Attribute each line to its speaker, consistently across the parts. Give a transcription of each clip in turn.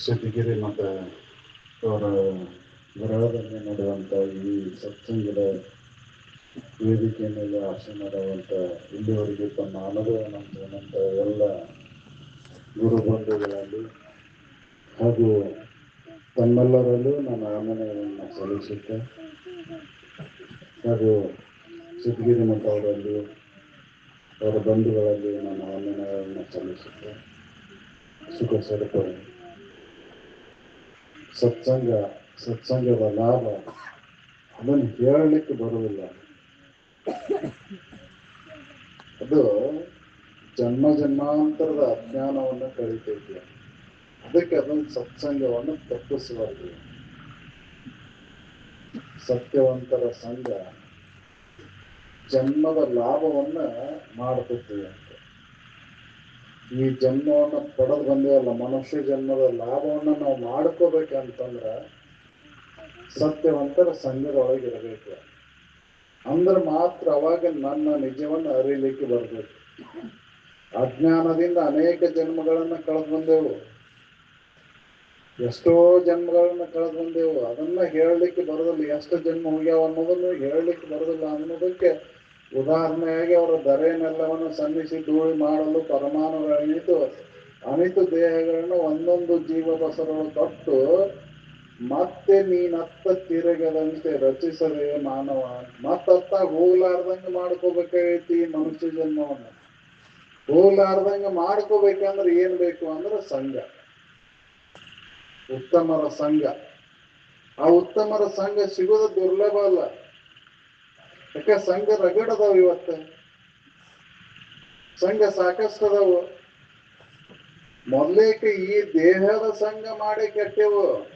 Speaker 1: ಸಿದ್ಧಗಿರಿ ಮತ್ತು ಅವರ ಗೃಹದಲ್ಲಿ ನಡೆಯುವಂಥ ಈ ಸತ್ಸಂಗದ ವೇದಿಕೆ ಮೇಲೆ ಆಸೀನರಾದಂಥ ಇಲ್ಲಿವರೆಗೆ ತಮ್ಮ ಅನುಭವನಂತ ಎಲ್ಲ ಗುರು ಬಂಧುಗಳಲ್ಲಿ ಹಾಗೂ ತಮ್ಮೆಲ್ಲರಲ್ಲೂ ನಾನು ಆಮನೆಯನ್ನು ಸಲ್ಲಿಸುತ್ತೆ ಹಾಗೂ ಸಿದ್ಧಗಿರಿ ಮಠವರಲ್ಲಿ ಅವರ ಬಂಧುಗಳಲ್ಲಿ ನಾನು ಆಮನೆಯನ್ನು ಸಲ್ಲಿಸುತ್ತೆ ಸುಖ ಸ್ವರೂಪ ಸತ್ಸಂಗ, ಸತ್ಸಂಗದ ಲಾಭ. ಅದನ್ನು ಹೇಳಲಿಕ್ಕೆ ಬರುವುದಿಲ್ಲ. ಅದು ಜನ್ಮ ಜನ್ಮಾಂತರದ ಅಜ್ಞಾನವನ್ನು ಕಳಿತೈತಿ ಅದಕ್ಕೆ ಅದನ್ನು ಸತ್ಸಂಗವನ್ನು ತಪ್ಪಿಸಬಾರ್ದು ಸತ್ಯವಂತರ ಸಂಘ ಜನ್ಮದ ಲಾಭವನ್ನ ಮಾಡ್ತೈತಿ. ಈ ಜನ್ಮವನ್ನ ಪಡೆದು ಬಂದೇವಲ್ಲ, ಮನುಷ್ಯ ಜನ್ಮದ ಲಾಭವನ್ನ ನಾವು ಮಾಡ್ಕೋಬೇಕಂತಂದ್ರ ಸತ್ಯವಂತರ ಸಂಘದೊಳಗೆ ಇರಬೇಕು. ಅಂದ್ರೆ ಮಾತ್ರ ಅವಾಗ ನನ್ನ ನಿಜವನ್ನು ಅರಿಲಿಕ್ಕೆ ಬರ್ಬೇಕು. ಅಜ್ಞಾನದಿಂದ ಅನೇಕ ಜನ್ಮಗಳನ್ನ ಕಳೆದು ಬಂದೆವು. ಎಷ್ಟೋ ಜನ್ಮಗಳನ್ನ ಕಳೆದು ಬಂದೆವು. ಅದನ್ನ ಹೇಳಲಿಕ್ಕೆ ಬರೋದಿಲ್ಲ. ಎಷ್ಟು ಜನ್ಮ ಹೋಗ್ಯಾವ ಅನ್ನೋದನ್ನು ಹೇಳಲಿಕ್ಕೆ ಬರೋದಿಲ್ಲ ಅನ್ನೋದಕ್ಕೆ ಉದಾಹರಣೆಯಾಗಿ ಅವರ ಧರೆಯನ್ನೆಲ್ಲವನ್ನು ಸನ್ನಿಸಿ ಧೂಳಿ ಮಾಡಲು ಪರಮಾಣುಗಳ ಅನಿತು ದೇಹಗಳನ್ನು ಒಂದೊಂದು ಜೀವ ಬಸರಗಳು ತೊಟ್ಟು, ಮತ್ತೆ ನೀನತ್ತ ತಿರುಗದಂತೆ ರಚಿಸದೆ ಮಾನವ, ಮತ್ತತ್ತ ಹೋಗ್ಲಾರ್ದಂಗ ಮಾಡ್ಕೋಬೇಕಾಗೈತಿ ಮನುಷ್ಯ ಜನ್ಮವನ್ನು. ಹೋಗ್ಲಾರ್ದಂಗ ಮಾಡ್ಕೋಬೇಕಂದ್ರೆ ಏನ್ ಬೇಕು ಅಂದ್ರೆ ಸಂಘ. ಉತ್ತಮರ ಸಂಘ. ಆ ಉತ್ತಮರ ಸಂಘ ಸಿಗೋದು ದುರ್ಲಭ ಅಲ್ಲ. ಯಾಕೆ ಸಂಘ ರಗಡದವು ಇವತ್ತ? ಸಂಘ ಸಾಕಷ್ಟು ಅದಾವು ಮೊದಲೇಕೆ ಈ ದೇಹದ ಸಂಘ ಮಾಡಿ ಕೆಟ್ಟೆವು?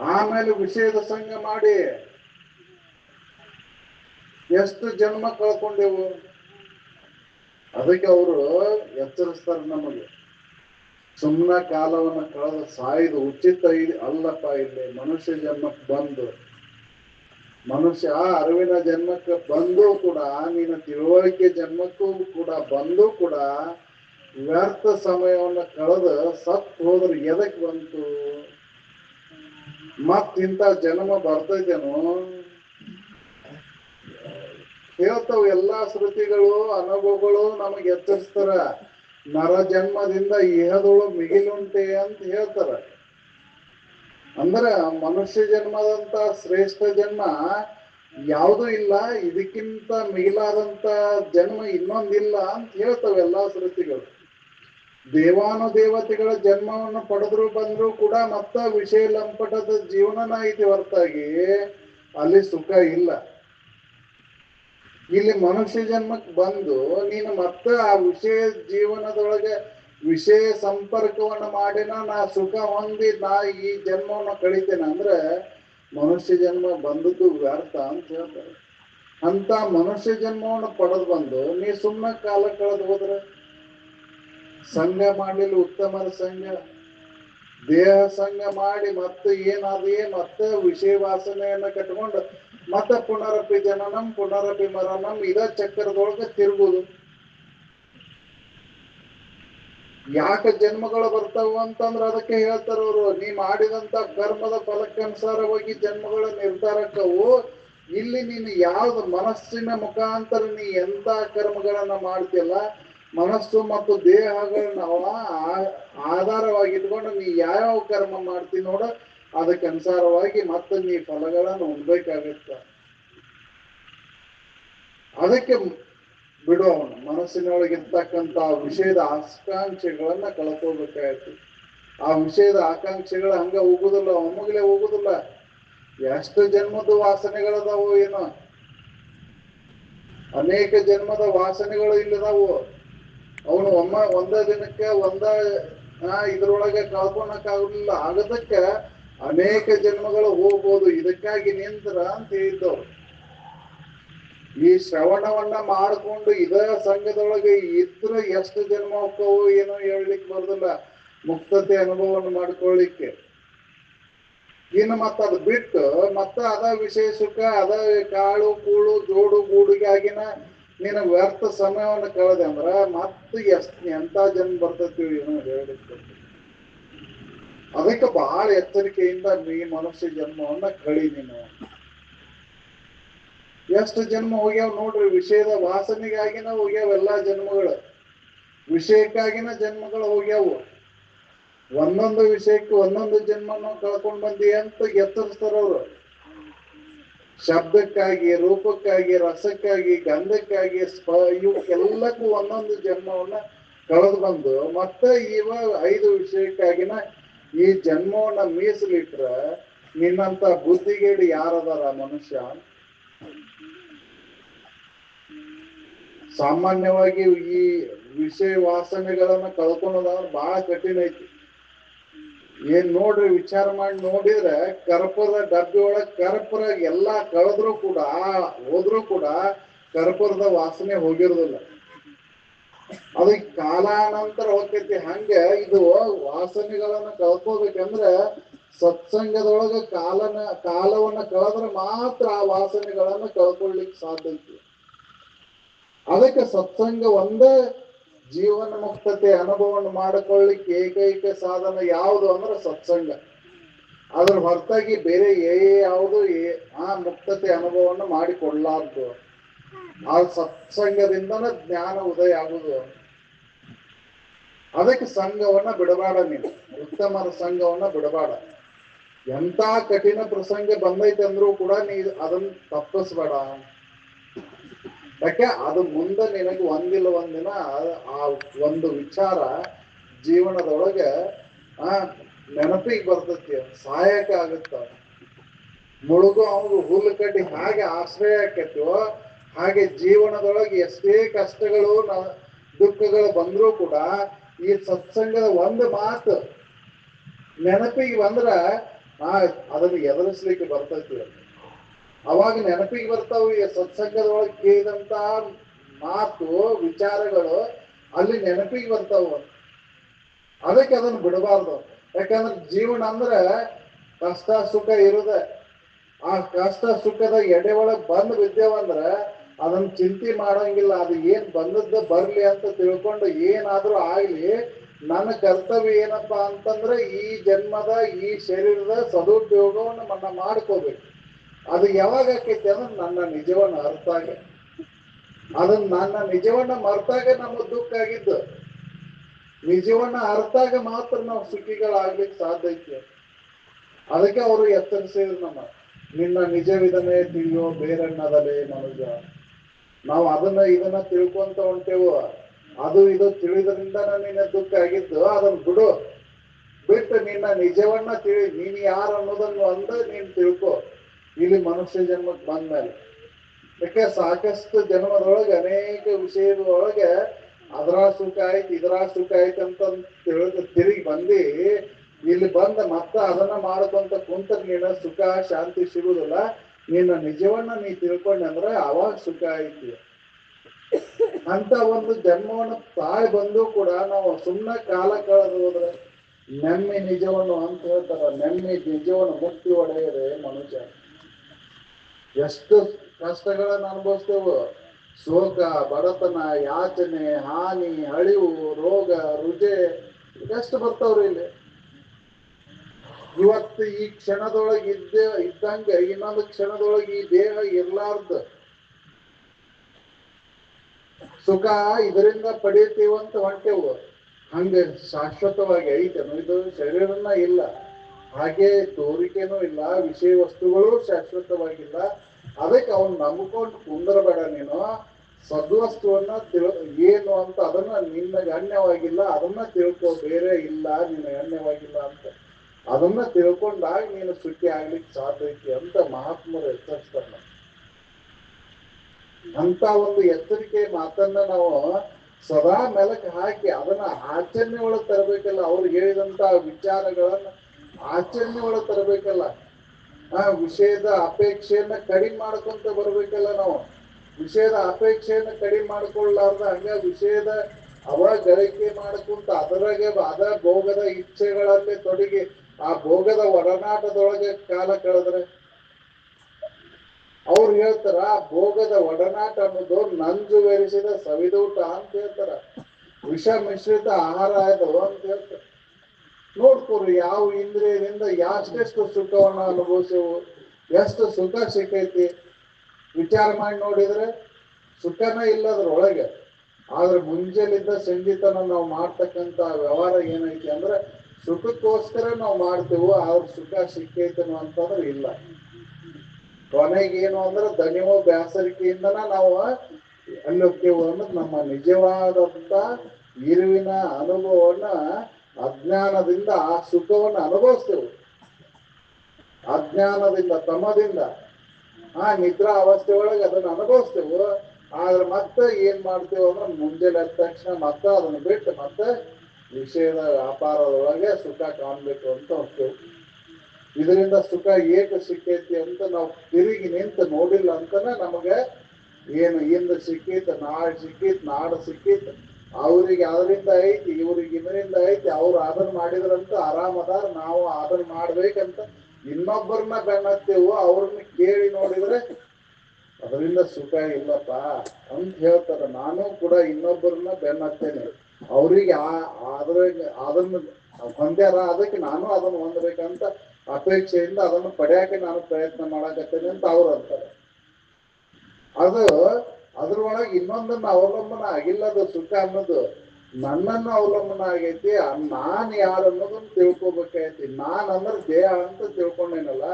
Speaker 1: ಆಮೇಲೆ ವಿಷಯದ ಸಂಘ ಮಾಡಿ ಎಷ್ಟು ಜನ್ಮ ಕಳ್ಕೊಂಡೆವು? ಅದಕ್ಕೆ ಅವರು ಎಚ್ಚರಿಸ್ತಾರೆ ನಮಗೆ. ಸುಮ್ಮನೆ ಕಾಲವನ್ನ ಕಳೆದ ಸಾಯ್ದು ಉಚಿತ ಅಲ್ಲಪ್ಪ ಇಲ್ಲಿ ಮನುಷ್ಯ ಜನ್ಮಕ್ಕೆ ಬಂದು ಮನುಷ್ಯ ಅರಿವಿನ ಜನ್ಮಕ್ಕೆ ಬಂದು ಕೂಡ ನಿನ್ನ ತಿಳುವಳಿಕೆ ಜನ್ಮಕ್ಕೂ ಕೂಡ ಬಂದು ಕೂಡ ವ್ಯರ್ಥ ಸಮಯವನ್ನ ಕಳೆದು ಸತ್ ಹೋದ್ರೆ ಎದಕ್ ಬಂತು? ಮತ್ತಿಂತ ಜನ್ಮ ಬರ್ತೈತೇನೋ? ಹೇಳ್ತಾವ ಎಲ್ಲಾ ಶ್ರುತಿಗಳು, ಅನುಭವಗಳು ನಮಗೆ ಎಚ್ಚರಿಸ್ತಾರ. ನರ ಜನ್ಮದಿಂದ ಇಹದೊಳು ಮಿಗಿಲುಂಟೆ ಅಂತ ಹೇಳ್ತಾರ. ಅಂದ್ರ ಮನುಷ್ಯ ಜನ್ಮದಂತ ಶ್ರೇಷ್ಠ ಜನ್ಮ ಯಾವುದೂ ಇಲ್ಲ, ಇದಕ್ಕಿಂತ ಮಿಗಿಲಾದಂತ ಜನ್ಮ ಇನ್ನೊಂದಿಲ್ಲ ಅಂತ ಹೇಳ್ತವೆ ಎಲ್ಲಾ ಸೃತಿಗಳು ದೇವಾನು ದೇವತೆಗಳ ಜನ್ಮವನ್ನು ಪಡೆದ್ರು ಬಂದ್ರು ಕೂಡ ಮತ್ತ ವಿಷಯ ಲಂಪಟದ ಜೀವನನ ಐತಿ ಹೊರತಾಗಿ ಅಲ್ಲಿ ಸುಖ ಇಲ್ಲ. ಇಲ್ಲಿ ಮನುಷ್ಯ ಜನ್ಮಕ್ಕೆ ಬಂದು ನೀನು ಮತ್ತೆ ಆ ವಿಷಯ ಜೀವನದೊಳಗೆ ವಿಷಯ ಸಂಪರ್ಕವನ್ನು ಮಾಡಿನ ನಾ ಸುಖ ಹೊಂದಿ ನಾ ಈ ಜನ್ಮವನ್ನು ಕಳಿತೇನೆ ಅಂದ್ರೆ ಮನುಷ್ಯ ಜನ್ಮ ಬಂದದ್ದು ವ್ಯರ್ಥ ಅಂತ ಹೇಳ್ತಾರೆ. ಅಂತ ಮನುಷ್ಯ ಜನ್ಮವನ್ನು ಪಡೆದು ಬಂದು ನೀ ಸುಮ್ಮನೆ ಕಾಲ ಕಳೆದು ಹೋದ್ರೆ? ಸಂಘ ಮಾಡಲಿಲ್ಲ ಉತ್ತಮರ ಸಂಘ. ದೇಹ ಸಂಘ ಮಾಡಿ ಮತ್ತೆ ಏನಾದೇ ಮತ್ತೆ ವಿಷಯ ವಾಸನೆಯನ್ನ ಕಟ್ಕೊಂಡು ಮತ್ತೆ ಪುನರಪಿ ಜನನಂ, ಪುನರಪಿ ಮರಣಂ, ಇದ ಚಕ್ರದೊಳಗೆ ತಿರುಗುದು. ಯಾಕೆ ಜನ್ಮಗಳು ಬರ್ತಾವ ಅಂತಂದ್ರ ಅದಕ್ಕೆ ಹೇಳ್ತಾರ ಅವರು, ನೀ ಮಾಡಿದಂತ ಕರ್ಮದ ಫಲಕ್ಕನುಸಾರವಾಗಿ ಜನ್ಮಗಳ ನಿರ್ಧಾರಕ್ಕವು ಇಲ್ಲಿ ನೀನು ಯಾವ್ದು ಮನಸ್ಸಿನ ಮುಖಾಂತರ ನೀ ಎಂತ ಕರ್ಮಗಳನ್ನ ಮಾಡ್ತಿಯಲ್ಲ, ಮನಸ್ಸು ಮತ್ತು ದೇಹಗಳನ್ನ ಆಧಾರವಾಗಿ ಇಟ್ಕೊಂಡು ನೀ ಯಾವ ಕರ್ಮ ಮಾಡ್ತಿ ನೋಡ ಅದಕ್ಕೆ ಅನುಸಾರವಾಗಿ ಮತ್ತೆ ನೀ ಫಲಗಳನ್ನು ಹೊಂದಬೇಕಾಗತ್ತ ಅದಕ್ಕೆ ಬಿಡು ಅವನು ಮನಸ್ಸಿನೊಳಗಿರ್ತಕ್ಕಂಥ ವಿಷಯದ ಆಕಾಂಕ್ಷೆಗಳನ್ನ ಕಳ್ಕೋಬೇಕಾಯ್ತು ಆ ವಿಷಯದ ಆಕಾಂಕ್ಷೆಗಳು ಹಂಗ ಹೋಗುದಿಲ್ಲ ಒಮ್ಮಗಲೇ ಹೋಗುದಿಲ್ಲ. ಎಷ್ಟು ಜನ್ಮದ ವಾಸನೆಗಳದಾವು ಏನೋ. ಅನೇಕ ಜನ್ಮದ ವಾಸನೆಗಳು ಇಲ್ಲದಾವು. ಅವನು ಒಮ್ಮ ಒಂದ ದಿನಕ್ಕೆ ಒಂದ ಇದ್ರೊಳಗೆ ಕಳ್ಕೊಳಕ್ ಆಗುದಿಲ್ಲ ಆಗದಕ್ಕೆ ಅನೇಕ ಜನ್ಮಗಳು ಹೋಗ್ಬೋದು. ಇದಕ್ಕಾಗಿ ನಿಂತ್ರ ಅಂತ ಹೇಳಿದ್ದವ್ರು. ಈ ಶ್ರವಣವನ್ನ ಮಾಡಿಕೊಂಡು ಇದ ಸಂಘದೊಳಗೆ ಇದ್ರೆ ಎಷ್ಟು ಜನ್ಮ ಹೋಗ್ತಾವೋ ಏನೋ ಹೇಳಲಿಕ್ಕೆ ಬರೋದಿಲ್ಲ. ಮುಕ್ತತೆ ಅನುಭವವನ್ನು ಮಾಡ್ಕೊಳ್ಳಿಕ್ಕೆ. ಇನ್ನು ಮತ್ತ ಅದು ಬಿಟ್ಟು ಮತ್ತ ಅದ ವಿಶೇಷಕ ಅದ ಕಾಳು, ಕೂಳು, ಜೋಡು ಗೂಡಿಗಾಗಿನ ನೀನು ವ್ಯರ್ಥ ಸಮಯವನ್ನು ಕಳೆದೆ ಅಂದ್ರ ಮತ್ತೆ ಎಷ್ಟು ಎಂತ ಜನ್ಮ ಬರ್ತೈತಿ ಏನೋ ಹೇಳಲಿಕ್ಕೆ. ಅದಕ್ಕೆ ಬಹಳ ಎಚ್ಚರಿಕೆಯಿಂದ ಈ ಮನುಷ್ಯ ಜನ್ಮವನ್ನ ಕಳಿ ನೀನು. ಎಷ್ಟು ಜನ್ಮ ಹೋಗ್ಯಾವ ನೋಡ್ರಿ, ವಿಷಯದ ವಾಸನೆಗಾಗಿನ ಹೋಗ್ಯಾವ ಎಲ್ಲಾ ಜನ್ಮಗಳು. ವಿಷಯಕ್ಕಾಗಿನ ಜನ್ಮಗಳು ಹೋಗ್ಯಾವು. ಒಂದೊಂದು ವಿಷಯಕ್ಕೆ ಒಂದೊಂದು ಜನ್ಮನ ಕಳ್ಕೊಂಡ್ ಬಂದಿ ಅಂತ ಎತ್ತರಿಸ್ತಾರ ಅವ್ರು. ಶಬ್ದಕ್ಕಾಗಿ, ರೂಪಕ್ಕಾಗಿ, ರಸಕ್ಕಾಗಿ, ಗಂಧಕ್ಕಾಗಿ, ಸ್ಪ ಇವಕ್ಕೆಲ್ಲಕ್ಕೂ ಒಂದೊಂದು ಜನ್ಮವನ್ನ ಕಳೆದು ಬಂದು, ಮತ್ತೆ ಇವ ಐದು ವಿಷಯಕ್ಕಾಗಿನ ಈ ಜನ್ಮವನ್ನ ಮೀಸಲಿಟ್ರ ನಿನ್ನಂತ ಬುದ್ಧಿಗೇಡಿ ಯಾರದಾರ ಮನುಷ್ಯ? ಸಾಮಾನ್ಯವಾಗಿ ಈ ವಿಷಯ ವಾಸನೆಗಳನ್ನ ಕಳ್ಕೊಳೋದಾದ್ರೆ ಬಹಳ ಕಠಿಣ ಐತಿ. ಏನ್ ನೋಡ್ರಿ ವಿಚಾರ ಮಾಡಿ ನೋಡಿದ್ರೆ ಕರ್ಪದ ಡಬ್ಬಿ ಒಳಗ್ ಕರ್ಪೂರ ಎಲ್ಲಾ ಕಳೆದ್ರು ಕೂಡ, ಹೋದ್ರು ಕೂಡ ಕರ್ಪೂರದ ವಾಸನೆ ಹೋಗಿರೋದಿಲ್ಲ. ಅದು ಕಾಲಾನಂತರ ಹೋಗ್ತೈತಿ. ಹಂಗೆ ಇದು ವಾಸನೆಗಳನ್ನ ಕಳ್ಕೋಬೇಕಂದ್ರ ಸತ್ಸಂಗದೊಳಗ ಕಾಲನ, ಕಾಲವನ್ನ ಕಳೆದ್ರೆ ಮಾತ್ರ ಆ ವಾಸನೆಗಳನ್ನ ಕಳ್ಕೊಳ್ಲಿಕ್ಕೆ ಸಾಧ್ಯ ಐತಿ. ಅದಕ್ಕೆ ಸತ್ಸಂಗ ಒಂದೇ ಜೀವನ ಮುಕ್ತತೆ ಅನುಭವವನ್ನು ಮಾಡಿಕೊಳ್ಳಿಕ್ಕೆ ಏಕೈಕ ಸಾಧನ ಯಾವುದು ಅಂದ್ರೆ ಸತ್ಸಂಗ. ಅದ್ರ ಹೊರತಾಗಿ ಬೇರೆ ಏ ಯಾವುದು ಆ ಮುಕ್ತತೆ ಅನುಭವವನ್ನು ಮಾಡಿಕೊಳ್ಳಾರ್ದು. ಆ ಸತ್ಸಂಗದಿಂದನ ಜ್ಞಾನ ಉದಯ ಆಗುದು. ಅದಕ್ಕೆ ಸಂಘವನ್ನ ಬಿಡಬೇಡ ನೀನು. ಉತ್ತಮರ ಸಂಘವನ್ನ ಬಿಡಬೇಡ. ಎಂತ ಕಠಿಣ ಪ್ರಸಂಗ ಬಂದೈತೆ ಅಂದ್ರೂ ಕೂಡ ನೀ ಅದನ್ನ ತಪ್ಪಿಸ್ಬೇಡ. ಯಾಕೆ? ಅದು ಮುಂದೆ ನಿನಗೆ ಒಂದಿಲ್ಲ ಒಂದಿನ ಆ ಒಂದು ವಿಚಾರ ಜೀವನದೊಳಗೆ, ಆ, ನೆನಪಿಗೆ ಬರ್ತೈತಿ, ಸಹಾಯಕ ಆಗುತ್ತ. ಮುಳುಗು ಅವನು ಹುಲ್ಲು ಕಟ್ಟಿ ಹಾಗೆ ಆಶ್ರಯ ಆಕೈತಿವೋ ಹಾಗೆ ಜೀವನದೊಳಗೆ ಎಷ್ಟೇ ಕಷ್ಟಗಳು ದುಃಖಗಳು ಬಂದರೂ ಕೂಡ ಈ ಸತ್ಸಂಗದ ಒಂದು ಮಾತು ನೆನಪಿಗೆ ಬಂದ್ರ ಆ, ಅದನ್ನು ಎದುರಿಸ್ಲಿಕ್ಕೆ ಬರ್ತೈತಿ ಅವಾಗ ನೆನಪಿಗೆ ಬರ್ತಾವ ಈ ಸತ್ಸಂಗದೊಳಗೆ ಕೇಳಿದಂತ ಮಾತು, ವಿಚಾರಗಳು ಅಲ್ಲಿ ನೆನಪಿಗೆ ಬರ್ತಾವ ಅದಕ್ಕೆ ಅದನ್ನು ಬಿಡಬಾರ್ದು. ಯಾಕಂದ್ರೆ ಜೀವನ ಅಂದ್ರೆ ಕಷ್ಟ, ಸುಖ ಇರುದೆ ಆ ಕಷ್ಟ, ಸುಖದ ಎಡೆ ಒಳಗೆ ಬಂದ್ ಬಿದ್ದೇವಂದ್ರೆ ಅದನ್ನ ಚಿಂತೆ ಮಾಡಂಗಿಲ್ಲ. ಅದು ಏನ್ ಬಂದದ್ದು ಬರ್ಲಿ ಅಂತ ತಿಳ್ಕೊಂಡು ಏನಾದ್ರೂ ಆಗ್ಲಿ ನನ್ನ ಕರ್ತವ್ಯ ಏನಪ್ಪಾ ಅಂತಂದ್ರೆ ಈ ಜನ್ಮದ, ಈ ಶರೀರದ ಸದುಪಯೋಗವನ್ನು ಮನ್ನ ಮಾಡ್ಕೋಬೇಕು. ಅದು ಯಾವಾಗ ಆಕೈತಿ ಅಂದ್ರೆ ನನ್ನ ನಿಜವನ್ನ ಅರ್ಥಾಗ ಅದನ್ನ ನನ್ನ ನಿಜವನ್ನ ಮರ್ತಾಗ ನಮ್ಮ ದುಃಖ ಆಗಿದ್ದು. ನಿಜವನ್ನ ಅರ್ಥಾಗ ಮಾತ್ರ ನಾವು ಸುಖಿಗಳಾಗ್ಲಿಕ್ಕೆ ಸಾಧ್ಯ ಐತಿ. ಅದಕ್ಕೆ ಅವರು ಎಚ್ಚರಿಸಿದ್ರು ನಮ್ಮ, ನಿನ್ನ ನಿಜವಿದನೇ ತಿಳಿಯೋ ಬೇರನ್ನದಲೇ ಮನುಜ ನಾವು ಅದನ್ನ ಇದನ್ನ ತಿಳ್ಕೊಂತ ಹೊಂಟೇವು. ಅದು ಇದು ತಿಳಿದ್ರಿಂದ ನಿನ್ನ ದುಃಖ ಆಗಿದ್ದು ಅದನ್ನು ಬಿಡು. ಬಿಟ್ಟು ನಿನ್ನ ನಿಜವನ್ನ ತಿಳಿ, ನೀನು ಯಾರು ಅನ್ನೋದನ್ನು ಅಂದ ನೀನು ತಿಳ್ಕೊ. ಇಲ್ಲಿ ಮನುಷ್ಯ ಜನ್ಮಕ್ಕೆ ಬಂದ್ಮೇಲೆ. ಯಾಕೆ ಸಾಕಷ್ಟು ಜನ್ಮದೊಳಗೆ ಅನೇಕ ವಿಷಯದೊಳಗೆ ಅದರ ಸುಖ ಆಯ್ತು, ಇದರ ಸುಖ ಆಯ್ತು ಅಂತ ತಿಳಿದು ತಿರುಗಿ ಬಂದು ಇಲ್ಲಿ ಬಂದ ಮತ್ತ ಅದನ್ನ ಮಾಡ್ಕೊಂತ ಕುಂತ ನೀನ ಸುಖ, ಶಾಂತಿ ಸಿಗುದಿಲ್ಲ ನಿನ್ನ ನಿಜವನ್ನ ನೀ ತಿಳ್ಕೊಂಡ್ರೆ ಅವಾಗ ಸುಖ ಐತಿ ಅಂತ ಒಂದು ಜನ್ಮವನ್ನು ತಾಯಿ ಬಂದು ಕೂಡ ನಾವು ಸುಮ್ಮನೆ ಕಾಲ ಕಳೆದು ಹೋದ್ರೆ ನೆಮ್ಮಿ ನಿಜವನ್ನು ಅಂತ ಹೇಳ್ತಾರ. ನೆಮ್ಮಿ ನಿಜವನ್ನು ಮುಕ್ತಿ ಒಡೆಯದೆ ಮನುಷ್ಯ. ಎಷ್ಟು ಕಷ್ಟಗಳನ್ನು ಅನುಭವಿಸ್ತೇವೆ. ಶೋಕ, ಬಡತನ, ಯಾಚನೆ, ಹಾನಿ, ಅಳಿವು, ರೋಗ, ರುಜೆ ಎಷ್ಟು ಬರ್ತಾವ್ರಿ ಇಲ್ಲಿ? ಇವತ್ತು ಈ ಕ್ಷಣದೊಳಗೆ ಇದ್ದ ಇದ್ದಂಗೆ ಇನ್ನೊಂದು ಕ್ಷಣದೊಳಗೆ ಈ ದೇಹ ಇರ್ಲಾರ್ದು. ಸುಖ ಇದರಿಂದ ಪಡೆಯುತ್ತೀವಂತ ಹೊಂಟೆವು ಹಂಗೆ ಶಾಶ್ವತವಾಗಿ ಐತೆ. ಇದು ಶರೀರನ ಇಲ್ಲ. ಹಾಗೆ ತೋರಿಕೆನೂ ಇಲ್ಲ ವಿಷಯ ವಸ್ತುಗಳು ಶಾಶ್ವತವಾಗಿಲ್ಲ. ಅದಕ್ಕೆ ಅವನು ನಂಬ್ಕೊಂಡು ಕುಂದರಬೇಡ ನೀನು. ಸದ್ವಸ್ತುವನ್ನ ತಿಳ್, ಏನು ಅಂತ ಅದನ್ನ ನಿನ್ನ ಗಣ್ಯವಾಗಿಲ್ಲ, ಅದನ್ನ ತಿಳ್ಕೊ, ಬೇರೆ ಇಲ್ಲ, ನಿನ್ನ ಗಣ್ಯವಾಗಿಲ್ಲ ಅಂತ. ಅದನ್ನ ತಿಳ್ಕೊಂಡಾಗ ನೀನು ಸುಖಿ ಆಗ್ಲಿಕ್ಕೆ ಸಾಧ್ಯ ಅಂತ ಮಹಾತ್ಮರು ಎಚ್ಚರಿಸ್ತಾರೆ. ಅಂತ ಒಂದು ಎಚ್ಚರಿಕೆ ಮಾತನ್ನ ನಾವು ಸದಾ ಮೆಲಕ್ ಹಾಕಿ ಅದನ್ನ ಆಚರಣೆ ಒಳಗೆ ತರಬೇಕಲ್ಲ ಅವ್ರು ಹೇಳಿದಂತ ವಿಚಾರಗಳನ್ನ ಆಚರಣೆ ಒಳಗೆ ತರಬೇಕಲ್ಲ. ಆ ವಿಷಯದ ಅಪೇಕ್ಷೆಯನ್ನ ಕಡಿಮೆ ಮಾಡ್ಕೊಂತ ಬರ್ಬೇಕಲ್ಲ ನಾವು. ವಿಷಯದ ಅಪೇಕ್ಷೆಯನ್ನ ಕಡಿಮೆ ಮಾಡ್ಕೊಳ್ಲಾರ್ದ ಹಂಗ ವಿಷಯದ ಅವ ಗಳಿಕೆ ಮಾಡ್ಕೊಂತ ಅದರಾಗೆ ಅದ ಭೋಗದ ಇಚ್ಛೆಗಳಲ್ಲೇ ತೊಡಗಿ ಆ ಭೋಗದ ಒಡನಾಟದೊಳಗೆ ಕಾಲ ಕಳೆದ್ರೆ ಅವ್ರು ಹೇಳ್ತಾರ, ಭೋಗದ ಒಡನಾಟ ಅನ್ನೋದು ನಂಜು ಬೆರೆಸಿದ ಸವಿದೂಟ ಅಂತ ಹೇಳ್ತಾರ. ವಿಷ ಮಿಶ್ರಿತ ಆಹಾರ ಆಯ್ತವ ಅಂತ ಹೇಳ್ತಾರ. ನೋಡ್ಕೋರು ಯಾವ ಇಂದ್ರಿಯದಿಂದ ಎಷ್ಟೆಷ್ಟು ಸುಖವನ್ನ ಅನುಭವಿಸೆವು, ಎಷ್ಟು ಸುಖ ಸಿಕ್ಕೈತಿ. ವಿಚಾರ ಮಾಡಿ ನೋಡಿದ್ರೆ ಸುಖನೇ ಇಲ್ಲ ಅದ್ರೊಳಗೆ. ಆದ್ರೆ ಮುಂಜಾನಿದ್ದ ಸಂಗೀತನ ನಾವು ಮಾಡ್ತಕ್ಕಂತ ವ್ಯವಹಾರ ಏನೈತಿ ಅಂದ್ರೆ ಸುಖಕ್ಕೋಸ್ಕರ ನಾವು ಮಾಡ್ತೇವೆ, ಆದ್ರೆ ಸುಖ ಸಿಕ್ಕೈತೇನೋ ಅಂತಂದ್ರೆ ಇಲ್ಲ. ಕೊನೆಗೆ ಏನು ಅಂದ್ರೆ ದಣಿವು ಬ್ಯಾಸರಿಕೆಯಿಂದನ ನಾವು ಅಲ್ಲಿ ಹೋಗ್ತೇವೆ ಅನ್ನೋದು ನಮ್ಮ ನಿಜವಾದಂತ ಇರುವಿನ ಅನುಭವವನ್ನ, ಅಜ್ಞಾನದಿಂದ ಆ ಸುಖವನ್ನ ಅನುಭವಿಸ್ತೇವೆ. ಅಜ್ಞಾನದಿಂದ, ತಮದಿಂದ ಆ ನಿದ್ರಾ ಅವಸ್ಥೆ ಒಳಗೆ ಅದನ್ನ ಅನುಭವಿಸ್ತೇವೆ. ಆದ್ರೆ ಮತ್ತೆ ಏನ್ ಮಾಡ್ತೇವೆ ಅಂದ್ರೆ ಮುಂಜಾನೆ ಎದ್ದ ತಕ್ಷಣ ಮತ್ತೆ ಅದನ್ನ ಬಿಟ್ಟು ಮತ್ತೆ ವಿಷಯದ ವ್ಯಾಪಾರದೊಳಗೆ ಸುಖ ಕಾಣ್ಬೇಕು ಅಂತ ಹೋಗ್ತೇವೆ. ಇದರಿಂದ ಸುಖ ಏಕ ಸಿಕ್ಕೈತಿ ಅಂತ ನಾವು ತಿರುಗಿ ನಿಂತು ನೋಡಿಲ್ಲ ಅಂತನ ನಮಗೆ ಏನು ಇಂದ ಸಿಕ್ಕಿತ್, ನಾಳೆ ಸಿಕ್ಕಿತ್, ನಾಡು ಸಿಕ್ಕಿತ್. ಅವ್ರಿಗೆ ಅದರಿಂದ ಐತಿ, ಇವ್ರಿಗೆ ಇದರಿಂದ ಐತಿ, ಅವ್ರು ಅದನ್ನ ಮಾಡಿದ್ರಂತ ಆರಾಮದಾರ ನಾವು ಅದನ್ನ ಮಾಡ್ಬೇಕಂತ ಇನ್ನೊಬ್ಬರನ್ನ ಬೆನ್ನತ್ತೇವು ಅವ್ರನ್ನ ಕೇಳಿ ನೋಡಿದ್ರೆ ಅದರಿಂದ ಸುಖ ಇಲ್ಲಪ್ಪ ಅಂತ ಹೇಳ್ತಾರೆ. ನಾನು ಕೂಡ ಇನ್ನೊಬ್ಬರನ್ನ ಬೆನ್ನತ್ತೇನೆ. ಅವ್ರಿಗೆ ಆ ಅದ್ರ ಅದನ್ನ ಹೊಂದ್ಯಾರ ಅದಕ್ಕೆ ನಾನು ಅದನ್ನ ಹೊಂದ್ಬೇಕಂತ ಅಪೇಕ್ಷೆಯಿಂದ ಅದನ್ನು ಪಡೆಯಕ್ಕೆ ನಾನು ಪ್ರಯತ್ನ ಮಾಡಕತ್ತೇನೆ ಅಂತ ಅವ್ರು ಅಂತಾರೆ. ಅದು ಅದ್ರೊಳಗೆ ಇನ್ನೊಂದನ್ನ ಅವಲಂಬನ ಆಗಿಲ್ಲದ ಸುಖ ಅನ್ನೋದು ನನ್ನನ್ನು ಅವಲಂಬನ ಆಗೈತಿ ನಾನ್ ಯಾರು ಅನ್ನೋದನ್ನ ತಿಳ್ಕೊಬೇಕಾಗೈತಿ ನಾನ್ ಅಂದ್ರೆ ದೇಹ ಅಂತ ತಿಳ್ಕೊಂಡೇನಲ್ಲ,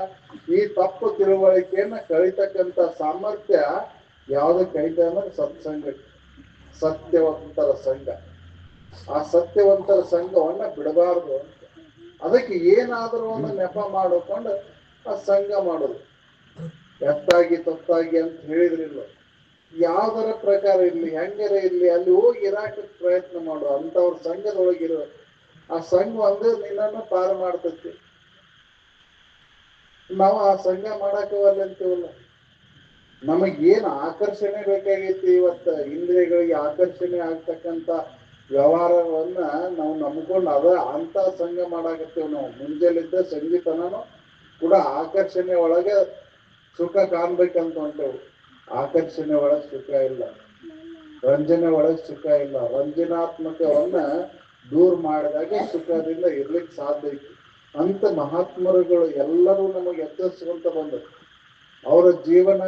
Speaker 1: ಈ ತಪ್ಪು ತಿಳುವಳಿಕೆಯನ್ನ ಕಳಿತಕ್ಕಂತ ಸಾಮರ್ಥ್ಯ ಯಾವ್ದಕ್ಕೆ ಐತೆ ಅಂದ್ರೆ ಸತ್ಸಂಗ, ಸತ್ಯವಂತರ ಸಂಘ. ಆ ಸತ್ಯವಂತರ ಸಂಘವನ್ನ ಬಿಡಬಾರ್ದು ಅಂತ. ಅದಕ್ಕೆ ಏನಾದರೂ ಒಂದು ನೆಪ ಮಾಡಿಕೊಂಡು ಆ ಸಂಘ ಮಾಡೋದು. ಎತ್ತಾಗಿ ತತ್ತಾಗಿ ಅಂತ ಹೇಳಿದ್ರಿಲ್ಲ ಯಾವ್ದರ ಪ್ರಕಾರ ಇರಲಿ ಹೆಂಗರ ಇರಲಿ ಅಲ್ಲಿ ಹೋಗಿ ಇರಾಕ ಪ್ರಯತ್ನ ಮಾಡು ಅಂತವ್ರ ಸಂಘದೊಳಗಿರೋ ಆ ಸಂಘ ಒಂದು ನಿನ್ನನ್ನು ಪಾರು ಮಾಡ್ತೈತಿ. ನಾವು ಆ ಸಂಘ ಮಾಡಾಕ ಅಂತೀವಲ್ಲ? ನಮಗೇನು ಆಕರ್ಷಣೆ ಬೇಕಾಗೈತಿ ಇವತ್ತು? ಇಂದ್ರಿಯಗಳಿಗೆ ಆಕರ್ಷಣೆ ಆಗ್ತಕ್ಕಂತ ವ್ಯವಹಾರವನ್ನ ನಾವು ನಂಬ್ಕೊಂಡು ಅದ ಅಂತ ಸಂಘ ಮಾಡಾಕತ್ತೇವ್ ನಾವು. ಮುಂಜಾನಿದ್ದ ಸಂಗೀತನೂ ಕೂಡ ಆಕರ್ಷಣೆ ಒಳಗೆ ಸುಖ ಕಾಣ್ಬೇಕಂತ ಹೊಂಟೇವು ಆಕರ್ಷಣೆ ಒಳಗೆ ಸುಖ ಇಲ್ಲ. ರಂಜನೆ ಒಳಗೆ ಸುಖ ಇಲ್ಲ. ರಂಜನಾತ್ಮಕವನ್ನ ದೂರ ಮಾಡಿದಾಗ ಸುಖದಿಂದ ಇರ್ಲಿಕ್ಕೆ ಸಾಧ್ಯ ಐತಿ. ಅಂತ ಮಹಾತ್ಮರುಗಳು ಎಲ್ಲರೂ ನಮಗೆ ಎಚ್ಚರಿಸ್ಕೊಂತ ಬಂದರು. ಅವರ ಜೀವನ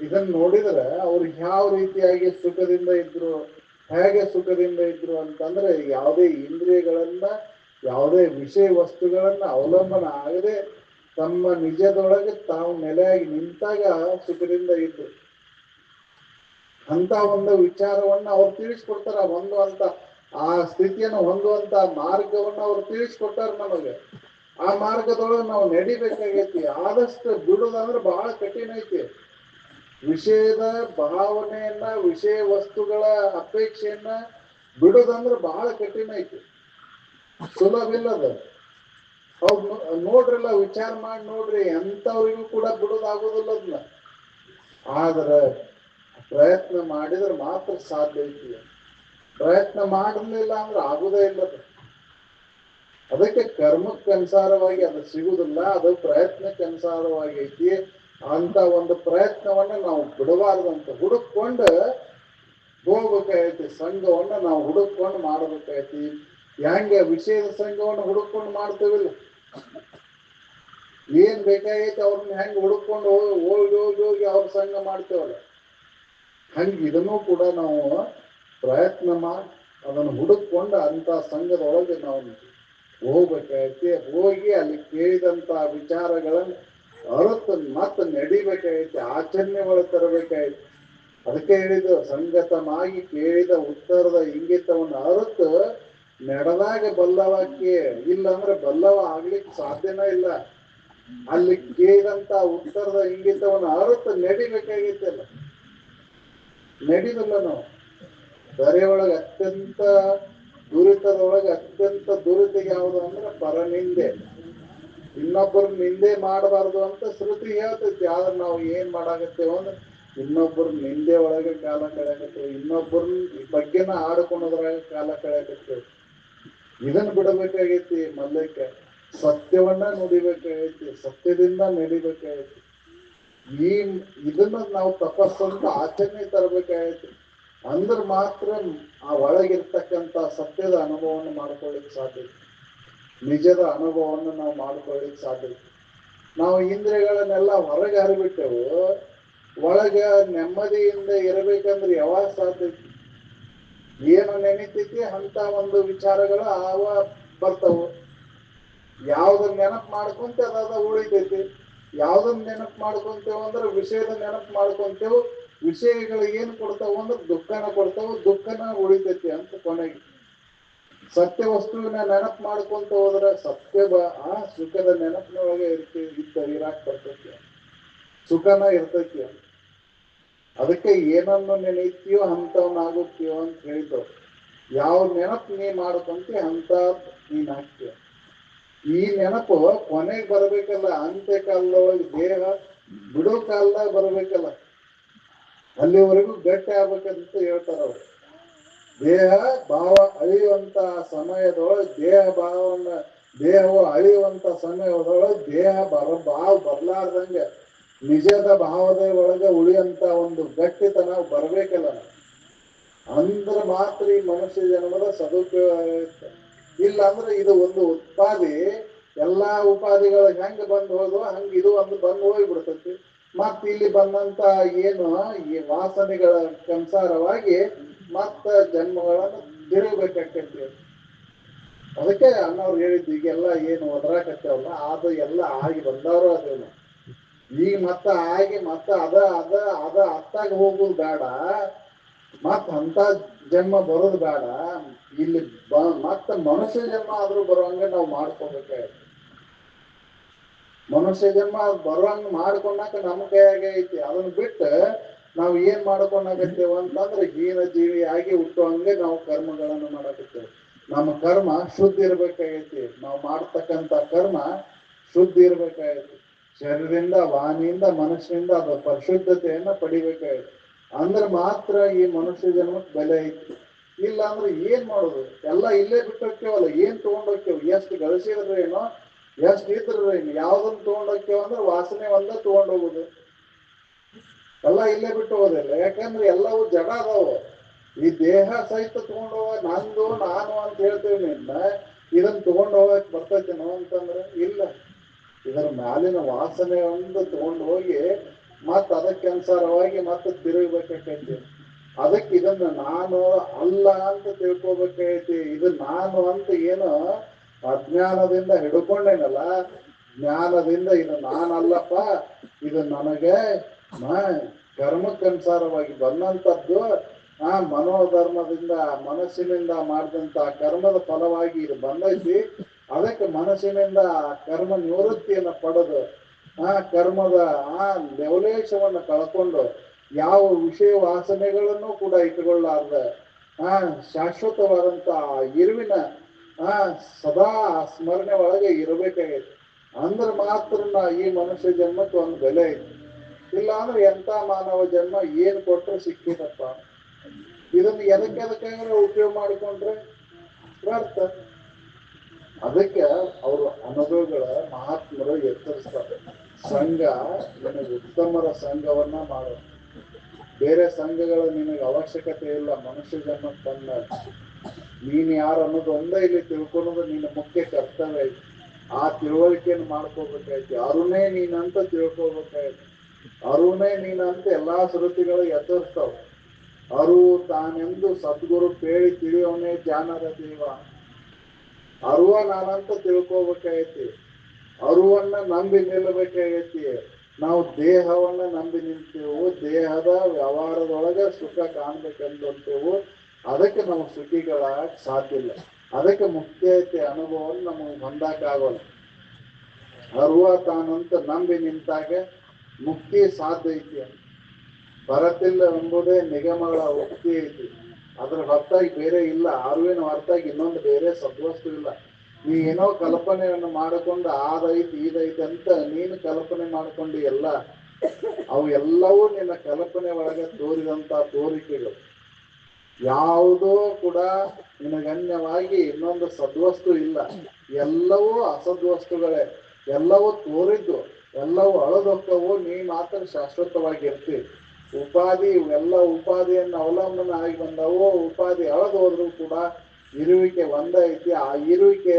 Speaker 1: ಇದನ್ನ ನೋಡಿದ್ರೆ ಅವ್ರು ಯಾವ ರೀತಿಯಾಗಿ ಸುಖದಿಂದ ಇದ್ರು? ಹೇಗೆ ಸುಖದಿಂದ ಇದ್ರು ಅಂತಂದ್ರೆ ಯಾವುದೇ ಇಂದ್ರಿಯಗಳನ್ನ, ಯಾವುದೇ ವಿಷಯ ವಸ್ತುಗಳನ್ನ ಅವಲಂಬನ ಆಗದೆ ತಮ್ಮ ನಿಜದೊಳಗೆ ತಾವು ನೆಲೆಯಾಗಿ ನಿಂತಾಗ ಸುಖದಿಂದ ಇದ್ರು. ಅಂತ ಒಂದು ವಿಚಾರವನ್ನ ಅವ್ರು ತಿಳಿಸ್ಕೊಡ್ತಾರ ಹೊಂದುವಂತ, ಆ ಸ್ಥಿತಿಯನ್ನು ಹೊಂದುವಂತ ಮಾರ್ಗವನ್ನ ಅವ್ರು ತಿಳಿಸ್ಕೊಡ್ತಾರ ನಮಗೆ. ಆ ಮಾರ್ಗದೊಳಗೆ ನಾವು ನಡಿಬೇಕಾಗೈತಿ. ಆದಷ್ಟು ಬಿಡುದಂದ್ರೆ ಬಹಳ ಕಠಿಣ ಐತಿ. ವಿಷಯದ ಭಾವನೆಯನ್ನ, ವಿಷಯ ವಸ್ತುಗಳ ಅಪೇಕ್ಷೆಯನ್ನ ಬಿಡೋದಂದ್ರೆ ಬಹಳ ಕಠಿಣ ಐತಿ. ಸುಲಭ ಇಲ್ಲದ. ನೋ- ನೋಡ್ರಲ್ಲ, ವಿಚಾರ ಮಾಡಿ ನೋಡ್ರಿ ಎಂತವ್ರಿಗೂ ಕೂಡ ಬಿಡೋದಾಗೋದಿಲ್ಲ ಅದನ್ನ ಆದ್ರೆ ಪ್ರಯತ್ನ ಮಾಡಿದ್ರೆ ಮಾತ್ರ ಸಾಧ್ಯ ಐತಿ. ಪ್ರಯತ್ನ ಮಾಡಲಿಲ್ಲ ಅಂದ್ರೆ ಆಗುದೇ ಇಲ್ಲ ಅದು. ಅದಕ್ಕೆ ಕರ್ಮಕ್ಕನುಸಾರವಾಗಿ ಅದು ಸಿಗುದಿಲ್ಲ, ಅದು ಪ್ರಯತ್ನಕ್ಕೆ ಅನುಸಾರವಾಗಿ ಐತಿ. ಅಂತ ಒಂದು ಪ್ರಯತ್ನವನ್ನ ನಾವು ಬಿಡಬಾರ್ದಂತ ಹುಡುಕೊಂಡು ಹೋಗ್ಬೇಕಾಯ್ತಿ, ಸಂಘವನ್ನ ನಾವು ಹುಡುಕೊಂಡು ಮಾಡ್ಬೇಕಾಗೈತಿ ಹೆಂಗೆ ವಿಷಯದ ಸಂಘವನ್ನು ಹುಡುಕೊಂಡು ಮಾಡ್ತೇವಿಲ್ಲ? ಏನ್ ಬೇಕಾಗೈತಿ ಅವ್ರನ್ನ ಹೆಂಗ್ ಹುಡುಕೊಂಡು ಹೋಗಿ ಹೋಗಿ ಹೋಗಿ ಹೋಗಿ ಅವ್ರ ಸಂಘ ಮಾಡ್ತೇವಲ್ಲ? ಹಂಗೆ ಇದನ್ನು ಕೂಡ ನಾವು ಪ್ರಯತ್ನ ಮಾಡಿ ಅದನ್ನು ಹುಡುಕೊಂಡು ಅಂತ ಸಂಘದೊಳಗೆ ನಾವು ಹೋಗ್ಬೇಕಾಯ್ತಿ. ಹೋಗಿ ಅಲ್ಲಿ ಕೇಳಿದಂತ ವಿಚಾರಗಳನ್ನ ಅರತು ಮತ್ತೆ ನಡಿಬೇಕಾಗೈತಿ ಆಚರಣೆ ಒಳಗೆ ತರಬೇಕಾಯ್ತು. ಅದಕ್ಕೆ ಹೇಳಿದ್ದು ಸಂಗತಮಾಗಿ ಕೇಳಿದ ಉತ್ತರದ ಇಂಗಿತವನ್ನು ಅರತು ನಡೆದಾಗ ಬಲ್ಲವಕ್ಕೆ ಇಲ್ಲಂದ್ರೆ ಬಲ್ಲವ ಆಗ್ಲಿಕ್ಕೆ ಸಾಧ್ಯನೇ ಇಲ್ಲ. ಅಲ್ಲಿ ಕೇಳಿದಂತ ಉತ್ತರದ ಇಂಗಿತವನ್ನು ಅರತು ನಡಿಬೇಕಾಗೈತಲ್ಲ. ನಡಿದಲ್ಲ ನಾವು. ಒಳಗೆ ಅತ್ಯಂತ ದುರಿತದೊಳಗೆ ಅತ್ಯಂತ ದುರಿತ ಯಾವುದು ಅಂದ್ರೆ ಪರನಿಂದೆ. ಇನ್ನೊಬ್ಬರ ನಿಂದೆ ಮಾಡಬಾರ್ದು ಅಂತ ಶ್ರುತಿ ಹೇಳ್ತೈತಿ, ಆದ್ರೆ ನಾವು ಏನ್ ಮಾಡಾಕತ್ತೇವ ಅಂದ್ರೆ ಇನ್ನೊಬ್ಬರ ನಿಂದೆ ಒಳಗೆ ಕಾಲ ಕಳೆಯಕತ್ತೇವೆ ಇನ್ನೊಬ್ಬರ ಬಗ್ಗೆನ ಆಡ್ಕೊಳೋದ್ರಾಗ ಕಾಲ ಕಳೆಯಕತ್ತೇವೆ. ಇದನ್ನ ಬಿಡಬೇಕಾಗೈತಿ ಮಲ್ಲಕ್ಕೆ ಸತ್ಯವನ್ನ ನುಡಿಬೇಕಾಗೈತಿ, ಸತ್ಯದಿಂದ ನಡಿಬೇಕಾಗೈತಿ. ಈ ಇದನ್ನ ನಾವು ತಪಸ್ಸಂತ ಆಚರಣೆ ತರಬೇಕಾಗೈತಿ. ಅಂದ್ರೆ ಮಾತ್ರ ಆ ಒಳಗಿರ್ತಕ್ಕಂತ ಸತ್ಯದ ಅನುಭವವನ್ನು ಮಾಡ್ಕೊಳ್ಳಿಕ್ ಸಾಧ್ಯ. ನಿಜದ ಅನುಭವವನ್ನು ನಾವು ಮಾಡ್ಕೊಳ್ಳಿಕ್ ಸಾಧ್ಯ ನಾವು ಇಂದ್ರಿಯಗಳನ್ನೆಲ್ಲ ಹೊರಗೆ ಹರಿಬಿಟ್ಟೆವು. ಒಳಗ ನೆಮ್ಮದಿಯಿಂದ ಇರಬೇಕಂದ್ರೆ ಯಾವಾಗ ಸಾಧ್ಯ ಏನು ನೆನೀತೈತಿ ಅಂತ ಒಂದು ವಿಚಾರಗಳು ಆವ ಬರ್ತವು. ಯಾವ್ದನ್ನ ನೆನಪು ಮಾಡ್ಕೊಂತ ಅದಾದ ಉಳಿತೈತಿ. ಯಾವ್ದನ್ನ ನೆನಪು ಮಾಡ್ಕೊಂತೇವ ಅಂದ್ರೆ ವಿಷಯದ ನೆನಪು ಮಾಡ್ಕೊಂತೇವು. ವಿಷಯಗಳು ಏನು ಕೊಡ್ತಾವ ಅಂದ್ರೆ ದುಃಖನ ಕೊಡ್ತಾವ. ದುಃಖನ ಉಳಿತೈತಿ ಅಂತ ಕೊನೆಗೆ. ಸತ್ಯ ವಸ್ತುವಿನ ನೆನಪು ಮಾಡ್ಕೊಂತ ಹೋದ್ರೆ ಸತ್ಯ ಆ ಸುಖದ ನೆನಪಿನೊಳಗೆ ಇರ್ತಿ ಇದ್ದ ಇರಾಕ್ ಬರ್ತೈತಿ. ಸುಖನ ಇರ್ತೈತಿ ಅದಕ್ಕೆ ಏನನ್ನು ನೆನೀತೀಯೋ ಅಂತವನ್ನಾಗುತ್ತೀಯೋ ಅಂತ ಹೇಳಿದ್ರು ಯಾವ ನೆನಪು ನೀ ಮಾಡ್ಕೊಂತಿ ಅಂತ ನೀನ್ ಹಾಕ್ತೀಯ ಈ ನೆನಪು ಕೊನೆಗೆ ಬರ್ಬೇಕಲ್ಲ, ಅಂತ್ಯ ಕಾಲದೊಳಗೆ ದೇಹ ಬಿಡೋ ಕಾಲದಾಗ ಬರ್ಬೇಕಲ್ಲ. ಅಲ್ಲಿವರೆಗೂ ಗಟ್ಟಿ ಆಗ್ಬೇಕಂತ ಹೇಳ್ತಾರ ಅವ್ರು ದೇಹ ಭಾವ ಅಳಿಯುವಂತ ಸಮಯದೊಳಗೆ ದೇಹ ಭಾವವನ್ನ, ದೇಹವು ಅಳಿಯುವಂತ ಸಮಯದೊಳಗೆ ದೇಹ ಬರ, ಭಾವ ಬರ್ಲಾರ್ದಂಗೆ ನಿಜದ ಭಾವದ ಒಳಗೆ ಉಳಿಯಂತ ಒಂದು ಗಟ್ಟಿತನ ಬರ್ಬೇಕಲ್ಲ ಅಂದ್ರ ಮಾತ್ರ ಈ ಮನುಷ್ಯ ಜನ್ಮದ ಸದುಪಯೋಗ. ಇಲ್ಲ ಅಂದ್ರೆ ಇದು ಒಂದು ಉತ್ಪಾದಿ, ಎಲ್ಲಾ ಉಪಾಧಿಗಳು ಹೆಂಗ್ ಬಂದು ಹೋದ್ವು ಹಂಗ ಇದು ಒಂದು ಬಂದ್ ಹೋಗ್ಬಿಡ್ತೈತಿ ಮತ್ ಇಲ್ಲಿ ಬಂದಂತ ಏನು ಈ ವಾಸನೆಗಳ ಸಂಸಾರವಾಗಿ ಮತ್ತ ಜನ್ಮಗಳನ್ನು ತಿರುಗಬೇಕಾಗ್ತೈತಿ ಅದಕ್ಕೆ ಅಣ್ಣವ್ರು ಹೇಳಿದ್ದು, ಈಗೆಲ್ಲ ಏನು ಒದರಾಕತ್ತೇವಲ್ಲ, ಅದು ಎಲ್ಲ ಆಗಿ ಬಂದವರು ಅದೇನು. ಈಗ ಮತ್ತ ಆಗಿ ಮತ್ತ ಅದ ಅದ ಅದ ಅತ್ತಾಗ ಹೋಗುದು ಬೇಡ. ಮತ್ತ ಅಂತ ಜನ್ಮ ಬರೋದು ಬೇಡ. ಇಲ್ಲಿ ಬ, ಮತ್ತ ಮನುಷ್ಯ ಜನ್ಮ ಆದ್ರೂ ಬರುವಂಗೆ ನಾವು ಮಾಡ್ಕೋಬೇಕಾಯ್ತು ಮನುಷ್ಯ ಜನ್ಮ ಬರುವಂಗ ಮಾಡ್ಕೊಂಡಾಕ ನಮ್ಮ ಕೈಯಾಗೆ ಐತಿ. ಅದನ್ನ ಬಿಟ್ಟು ನಾವು ಏನ್ ಮಾಡ್ಕೊಂಡಾಗತ್ತೇವ ಅಂತಂದ್ರೆ ಹೀನ ಜೀವಿ ಆಗಿ ಹುಟ್ಟುವಂಗೆ ನಾವು ಕರ್ಮಗಳನ್ನು ಮಾಡಕತ್ತೇವೆ. ನಮ್ಮ ಕರ್ಮ ಶುದ್ಧ ಇರ್ಬೇಕಾಗೈತಿ. ನಾವು ಮಾಡ್ತಕ್ಕಂತ ಕರ್ಮ ಶುದ್ಧ ಇರ್ಬೇಕಾಗೈತಿ. ಶರೀರದಿಂದ, ವಾಣಿಯಿಂದ, ಮನಸ್ಸಿನಿಂದ ಅದು ಪರಿಶುದ್ಧತೆಯನ್ನ ಪಡಿಬೇಕಾಗೈತಿ. ಅಂದ್ರೆ ಮಾತ್ರ ಈ ಮನುಷ್ಯ ಜನ್ಮಕ್ಕೆ ಬೆಲೆ ಐತಿ. ಇಲ್ಲ ಅಂದ್ರೆ ಏನ್ ಮಾಡೋದು? ಎಲ್ಲ ಇಲ್ಲೇ ಬಿಟ್ಟು ಏನ್ ತಗೊಂಡ್ ಹೋಗ್ತೇವ್ ಎಷ್ಟು ಗಳಿಸಿದ್ರೇನೋ, ಎಷ್ಟು ಇದ್ರ ಏನು ಯಾವ್ದನ್ನ ತಗೊಂಡ್ ಹೋಗ್ತೇವ ಅಂದ್ರೆ ವಾಸನೆ ಒಂದ ತಗೊಂಡ್ ಹೋಗುದು ಎಲ್ಲ ಇಲ್ಲೇ ಬಿಟ್ಟು ಹೋದಿಲ್ಲ. ಯಾಕಂದ್ರೆ ಎಲ್ಲವೂ ಜಡ ಅದಾವು. ಈ ದೇಹ ಸಹಿತ ತಗೊಂಡ್ ಹೋಗ ನಂದು, ನಾನು ಅಂತ ಹೇಳ್ತೇನೆ ನಿನ್ನ ಇದನ್ನ ತಗೊಂಡ್ ಹೋಗಕ್ ಬರ್ತೈತೇನೋ ಅಂತಂದ್ರೆ ಇಲ್ಲ. ಇದರ ಮ್ಯಾಲಿನ ವಾಸನೆ ಒಂದು ತಗೊಂಡು ಹೋಗಿ ಮತ್ ಅದಕ್ಕೆ ಅನುಸಾರವಾಗಿ ಮತ್ತೆ ತಿರುಗಬೇಕಾಕೈತಿ ಅದಕ್ಕೆ ಇದನ್ನ ನಾನು ಅಲ್ಲ ಅಂತ ತಿಳ್ಕೊಬೇಕೈತಿ ಇದು ನಾನು ಅಂತ ಏನು ಅಜ್ಞಾನದಿಂದ ಹಿಡ್ಕೊಂಡೇನಲ್ಲ? ಜ್ಞಾನದಿಂದ ಇದು ನಾನಲ್ಲಪ್ಪ. ಇದು ನನಗೆ ಕರ್ಮಕ್ಕನುಸಾರವಾಗಿ ಬಂದಂತದ್ದು ಆ ಮನೋಧರ್ಮದಿಂದ, ಮನಸ್ಸಿನಿಂದ ಮಾಡಿದಂತ ಕರ್ಮದ ಫಲವಾಗಿ ಇದು ಬಂದೈತಿ. ಅದಕ್ಕೆ ಮನಸ್ಸಿನಿಂದ ಕರ್ಮ ನಿವೃತ್ತಿಯನ್ನು ಪಡೆದು, ಆ ಕರ್ಮದ ಆ ಲೆವಲೇಶವನ್ನು ಕಳ್ಕೊಂಡು ಯಾವ ವಿಷಯ ವಾಸನೆಗಳನ್ನು ಕೂಡ ಇಟ್ಟುಕೊಳ್ಳಾರ್ದ ಆ ಶಾಶ್ವತವಾದಂತ ಇರುವಿನ, ಆ ಸದಾ ಸ್ಮರಣೆ ಒಳಗೆ ಇರಬೇಕಾಗೈತಿ. ಅಂದ್ರೆ ಮಾತ್ರ ಈ ಮನುಷ್ಯ ಜನ್ಮಕ್ಕೆ ಒಂದು ಬೆಲೆ ಐತಿ. ಇಲ್ಲ ಅಂದ್ರೆ ಎಂತ ಮಾನವ ಜನ್ಮ ಏನ್ ಕೊಟ್ರೆ ಸಿಕ್ಕಿದಪ್ಪ? ಇದನ್ನ ಎದಕ್ಕೆ ಎದಕ್ಕಾಗ ಉಪಯೋಗ ಮಾಡಿಕೊಂಡ್ರೆ? ವ್ಯರ್ಥ. ಅದಕ್ಕೆ ಅವರು ಅನುಭವಗಳ ಮಹಾತ್ಮರು ಎತ್ತರಿಸ್ತಾರೆ ಸಂಘ ನಿನಗೆ ಉತ್ತಮರ ಸಂಘವನ್ನ ಮಾಡೋ. ಬೇರೆ ಸಂಘಗಳ ನಿನಗೆ ಅವಶ್ಯಕತೆ ಇಲ್ಲ, ಮನುಷ್ಯ ಜನ್ಮ ತಂದ ನೀನ್ ಯಾರು ಅನ್ನೋದು ಒಂದೇ ಇಲ್ಲಿ ತಿಳ್ಕೊಳ್ಳೋದು ನಿನ್ನ ಮುಖ್ಯ ಕರ್ತವ್ಯ ಐತಿ ಆ ತಿಳುವಳಿಕೆಯನ್ನು ಮಾಡ್ಕೋಬೇಕಾಯ್ತು ಯಾರನ್ನೇ ನೀನಂತ ತಿಳ್ಕೊಬೇಕಾಯ್ತು ಅರುಣೇ ನೀನಂತ ಎಲ್ಲಾ ಶ್ರುತಿಗಳು ಎಚ್ಚರಿಸ್ತಾವ ಅರು ತಾನೆಂದು ಸದ್ಗುರು ಕೇಳಿ ತಿಳಿಯೋನೇ ಜಾನರ ದೇವ. ಅರುವ ನಾನಂತ ತಿಳ್ಕೋಬೇಕಾಗೈತಿ ಅರುವನ್ನ ನಂಬಿ ನಿಲ್ಲಬೇಕಾಗೈತಿ ನಾವು ದೇಹವನ್ನ ನಂಬಿ ನಿಲ್ತೇವು ದೇಹದ ವ್ಯವಹಾರದೊಳಗೆ ಸುಖ ಕಾಣ್ಬೇಕಂತೇವು ಅದಕ್ಕೆ ನಾವು ಸುಖಿಗಳ ಸಾಧ್ಯ ಇಲ್ಲ. ಅದಕ್ಕೆ ಮುಕ್ತಿಯತೆ ಅನುಭವವನ್ನು ನಮಗೆ ಹೊಂದಕ್ಕಾಗಲ್ಲ ಅರುವ ತಾನಂತ ನಂಬಿ ನಿಂತಾಗ ಮುಕ್ತಿ ಸಾಧ್ಯ ಐತಿ. ಬರತಿಲ್ಲ ಎಂಬುದೇ ನಿಗಮಗಳ ಉಕ್ತಿ ಐತಿ. ಅದ್ರ ಹೊರತಾಗಿ ಬೇರೆ ಇಲ್ಲ. ಆರುವಿನ ಹೊರತಾಗಿ ಇನ್ನೊಂದು ಬೇರೆ ಸದ್ವಸ್ತು ಇಲ್ಲ. ನೀ ಏನೋ ಕಲ್ಪನೆಯನ್ನು ಮಾಡಿಕೊಂಡು ಆದೈತಿ ಇದೈತಿ ಅಂತ ನೀನು ಕಲ್ಪನೆ ಮಾಡ್ಕೊಂಡು ಎಲ್ಲ, ಅವು ಎಲ್ಲವೂ ನಿನ್ನ ಕಲ್ಪನೆ ಒಳಗೆ ತೋರಿದಂತ ತೋರಿಕೆಗಳು. ಯಾವುದೋ ಕೂಡ ನಿನಗನ್ಯವಾಗಿ ಇನ್ನೊಂದು ಸದ್ವಸ್ತು ಇಲ್ಲ. ಎಲ್ಲವೂ ಅಸದ್ವಸ್ತುಗಳೇ. ಎಲ್ಲವೂ ತೋರಿದ್ದು ಎಲ್ಲವೂ ಅಳದೊಕ್ಕವು, ನೀ ಮಾತ್ರ ಶಾಶ್ವತವಾಗಿ ಇರ್ತೀವಿ ಉಪಾಧಿ, ಇವೆಲ್ಲ ಉಪಾಧಿಯನ್ನು ಅವಲಂಬನೆ ಆಗಿ ಬಂದವು. ಉಪಾಧಿ ಅಳದು ಹೋದ್ರು ಕೂಡ ಇರುವಿಕೆ ಒಂದೈತಿ. ಆ ಇರುವಿಕೆ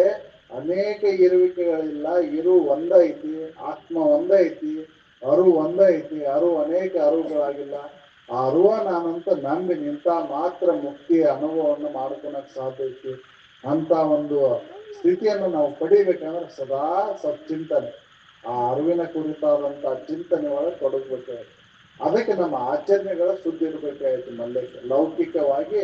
Speaker 1: ಅನೇಕ ಇರುವಿಕೆಗಳಿಲ್ಲ. ಇರು ಒಂದೈತಿ, ಆತ್ಮ ಒಂದೈತಿ, ಅರು ಒಂದೈತಿ. ಅರು ಅನೇಕ ಅರುಗಳಾಗಿಲ್ಲ. ಆ ಅರುವ ನಾನಂತ ನಂಬಿ ನಿಂತ ಮಾತ್ರ ಮುಕ್ತಿ ಅನುಭವವನ್ನು ಮಾಡ್ಕೊಳಕ್ ಸಾಧ್ಯ ಅಂತ ಒಂದು ಸ್ಥಿತಿಯನ್ನು ನಾವು ಪಡಿಬೇಕಂದ್ರೆ ಸದಾ ಸಚ್ಚಿಂತನೆ. ಆ ಅರಿವಿನ ಕುರಿತಾದಂತ ಚಿಂತನೆ ಒಳಗೆ ತೊಡಗ್ಬೇಕಾಯ್ತು. ಅದಕ್ಕೆ ನಮ್ಮ ಆಚರಣೆಗಳ ಶುದ್ಧ ಇರ್ಬೇಕಾಯ್ತು ಮಲ್ಲೇಶ ಲೌಕಿಕವಾಗಿ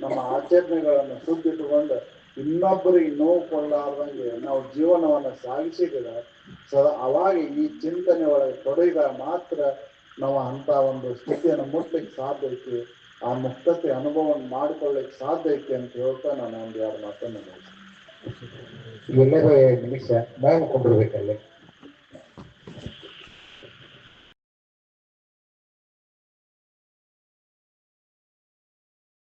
Speaker 1: ನಮ್ಮ ಆಚರಣೆಗಳನ್ನು ಶುದ್ಧ ಇಟ್ಟುಕೊಂಡು ಇನ್ನೊಬ್ಬರಿಗೆ ನೋವು ಕೊಡಲಾರ್ದಂಗೆ ನಾವು ಜೀವನವನ್ನು ಸಾಗಿಸಿದ್ರೆ ಸದಾ ಅವಾಗ ಈ ಚಿಂತನೆ ಒಳಗೆ ತೊಡಗಿದಾಗ ಮಾತ್ರ ನಾವು ಅಂತ ಒಂದು ಸ್ಥಿತಿಯನ್ನು ಮುಟ್ಲಿಕ್ಕೆ ಸಾಧ್ಯ ಐತಿ. ಆ ಮುಕ್ತತೆ ಅನುಭವವನ್ನು ಮಾಡ್ಕೊಳ್ಳಿಕ್ಕೆ ಸಾಧ್ಯ ಐತಿ ಅಂತ ಹೇಳ್ತಾ ನಾನು ಒಂದು ಎರಡು ಮಾತನ್ನು.
Speaker 2: ಎಲ್ಲರೂ ನಿಮಿಷ. ನಾನು ಕೊಂಡಿರ್ಬೇಕಲ್ಲೇ